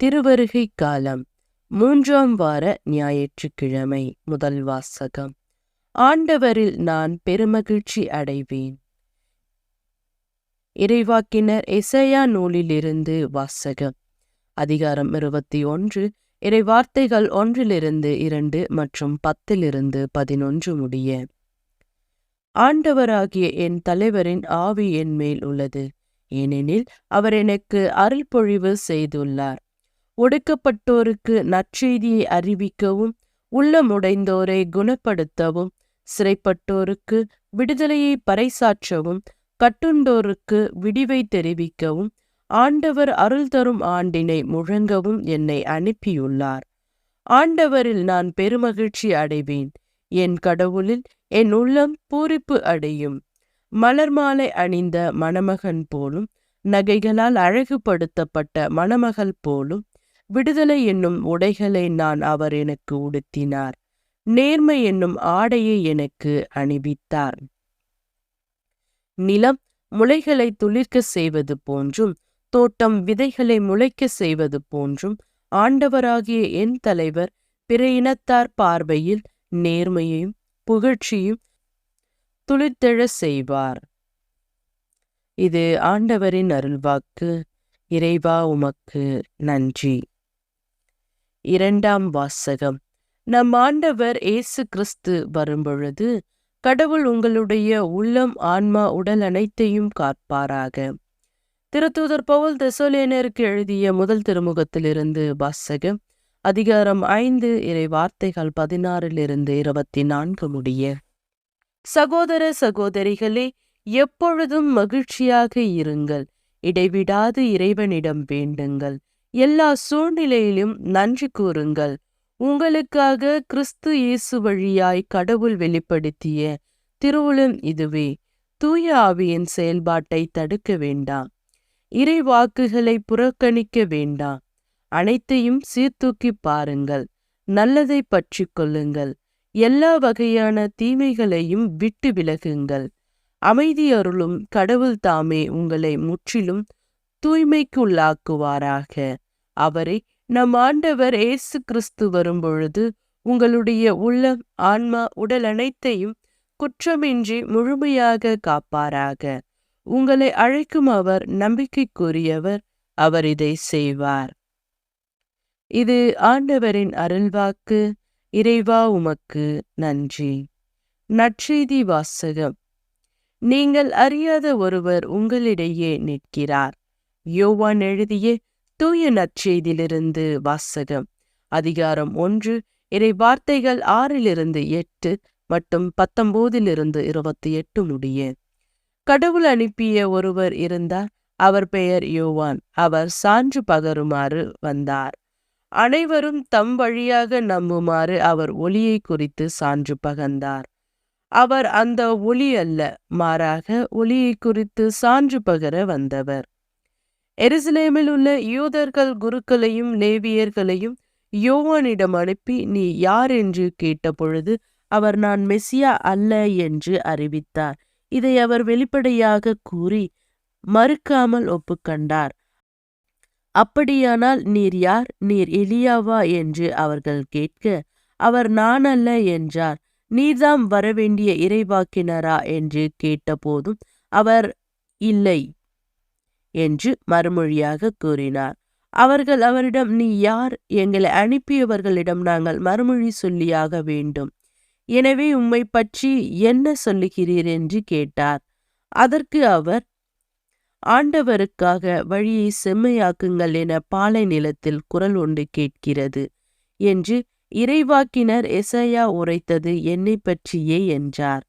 திருவருகை காலம் மூன்றாம் வார ஞாயிற்றுக்கிழமை முதல் வாசகம். ஆண்டவரில் நான் பெருமகிழ்ச்சி அடைவேன். இறைவாக்கினர் எசையா நூலிலிருந்து வாசகம். அதிகாரம் இருபத்தி ஒன்று இறைவார்த்தைகள் ஒன்றிலிருந்து இரண்டு மற்றும் பத்திலிருந்து பதினொன்று முடிய. ஆண்டவராகிய என் தலைவரின் ஆவி என் மேல் உள்ளது ஏனெனில் அவர் எனக்கு அருள்பொழிவு செய்துள்ளார். ஒடுக்கப்பட்டோருக்கு நற்செய்தியை அறிவிக்கவும் உள்ளமுடைந்தோரை குணப்படுத்தவும் சிறைப்பட்டோருக்கு விடுதலையை பறைசாற்றவும் கட்டுண்டோருக்கு விடிவை தெரிவிக்கவும் ஆண்டவர் அருள் தரும் ஆண்டினை முழங்கவும் என்னை அனுப்பியுள்ளார். ஆண்டவரில் நான் பெருமகிழ்ச்சி அடைவேன். என் கடவுளில் என் உள்ளம் பூரிப்பு அடையும். மலர் மாலை அணிந்த மணமகன் போலும் நகைகளால் அழகுபடுத்தப்பட்ட மணமகள் போலும் விடுதலை என்னும் உடைகளை நான் அவர் எனக்கு உடுத்தினார். நேர்மை என்னும் ஆடையை எனக்கு அணிவித்தார். நிலம் முளைகளை துளிர்க்க செய்வது போன்றும் தோட்டம் விதைகளை முளைக்க செய்வது போன்றும் ஆண்டவராகிய என் தலைவர் பிற இனத்தார் பார்வையில் நேர்மையையும் புகழ்ச்சியும் துளிர்த்தெழ செய்வார். இது ஆண்டவரின் அருள்வாக்கு. இறைவா உமக்கு நன்றி. இரண்டாம் வாசகம். நம் ஆண்டவர் இயேசு கிறிஸ்து வரும்பொழுது கடவுள் உங்களுடைய உள்ளம் ஆன்மா உடல் அனைத்தையும் காப்பாராக. திருத்தூதர் பவுல் தெசோலேனருக்கு எழுதிய முதல் திருமுகத்திலிருந்து வாசகம் அதிகாரம் ஐந்து இறை வார்த்தைகள் பதினாறிலிருந்து இருபத்தி நான்கு முடிய. சகோதர சகோதரிகளே எப்பொழுதும் மகிழ்ச்சியாக இருங்கள். இடைவிடாது இறைவனிடம் வேண்டுங்கள். எல்லா சூழ்நிலையிலும் நன்றி கூறுங்கள். உங்களுக்காக கிறிஸ்து இயேசு வழியாய் கடவுள் வெளிப்படுத்திய திருவுளம் இதுவே. தூய ஆவியின் செயல்பாட்டை தடுக்க வேண்டாம். இறை வாக்குகளை புறக்கணிக்க வேண்டாம். அனைத்தையும் சீர்தூக்கி பாருங்கள். நல்லதை பற்றி கொள்ளுங்கள். எல்லா வகையான தீமைகளையும் விட்டு விலகுங்கள். அமைதி அருளும் கடவுள் தாமே உங்களை முற்றிலும் தூய்மைக்குள்ளாக்குவாராக. அவரை நம் ஆண்டவர் ஏசு கிறிஸ்து வரும்பொழுது உங்களுடைய உள்ளம் ஆன்மா உடல் அனைத்தையும் குற்றமின்றி முழுமையாக காப்பாராக. உங்களை அழைக்கும் அவர் நம்பிக்கைக்குரியவர் அவர் இதை செய்வார். இது ஆண்டவரின் அருள்வாக்கு. இறைவா உமக்கு நன்றி. நற்செய்தி வாசகம். நீங்கள் அறியாத ஒருவர் உங்களிடையே நிற்கிறார். யோவான் எழுதிய தூய நற்செய்தியிலிருந்து வாசகம். அதிகாரம் ஒன்று இறை வார்த்தைகள் ஆறிலிருந்து எட்டு மற்றும் பத்தொன்பதிலிருந்து இருபத்தி எட்டு முடிய. கடவுள் அனுப்பிய ஒருவர் இருந்தார். அவர் பெயர் யோவான். அவர் சான்று பகருமாறு வந்தார். அனைவரும் தம் வழியாக நம்புமாறு அவர் ஒளியை குறித்து சான்று பகர்ந்தார். அவர் அந்த ஒளி அல்ல மாறாக ஒளியை குறித்து சான்று பகர வந்தவர். எருசலேமில் உள்ள யூதர்கள் குருக்களையும் லேவியர்களையும் யோவானிடம் அனுப்பி நீ யார்? என்று கேட்டபொழுது அவர் நான் மெஸ்ஸியா அல்ல என்று அறிவித்தார். இதை அவர் வெளிப்படையாக கூறி மறுக்காமல் ஒப்புக்கண்டார். அப்படியானால் நீர் யார்? நீர் எலியாவா? என்று அவர்கள் கேட்க அவர் நான் அல்ல என்றார். நீர்தாம் வரவேண்டிய இறைவாக்கினரா? என்று கேட்டபோதும் அவர் இல்லை. என்று மறுமொழியாக கூறினார். அவர்கள் அவரிடம் நீ யார்? எங்களை அனுப்பியவர்களிடம் நாங்கள் மறுமொழி சொல்லியாக வேண்டும். எனவே உம்மை பற்றி என்ன சொல்லுகிறீர்? என்று கேட்டார். அதற்கு அவர் ஆண்டவருக்காக வழியை செம்மையாக்குங்கள் என பாலை நிலத்தில் குரல் ஒன்று கேட்கிறது என்று இறைவாக்கினர் எசையா உரைத்தது என்னை பற்றியே என்றார்.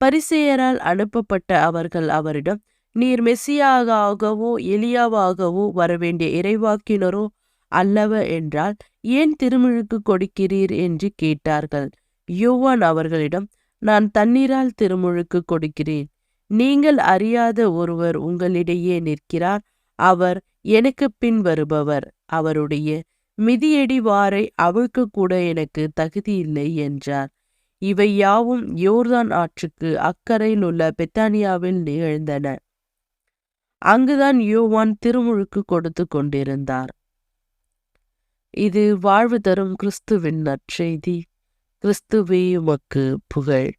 பரிசெயரால் அனுப்பப்பட்ட அவர்கள் அவரிடம் நீர் மெஸ்ஸியாகவோ எலியாவாகவோ வரவேண்டிய இறைவாக்கினரோ அல்லவ என்றால் ஏன் திருமுழுக்கு கொடுக்கிறீர் என்று கேட்டார்கள். யோவான் அவர்களிடம் நான் தண்ணீரால் திருமுழுக்கு கொடுக்கிறேன். நீங்கள் அறியாத ஒருவர் உங்களிடையே நிற்கிறார். அவர் எனக்கு பின் வருபவர். அவருடைய மிதியடி வாரை அவிழ்க்க கூட எனக்கு தகுதியில்லை என்றார். இவை யாவும் யோர்தான் ஆற்றுக்கு அக்கறையில் உள்ள பெத்தானியாவில் நிகழ்ந்தன. அங்குதான் யோவான் திருமுழுக்கு கொடுத்து கொண்டிருந்தார். இது வாழ்வு தரும் கிறிஸ்துவின் நற்செய்தி. கிறிஸ்துவே உமக்கு புகழ்.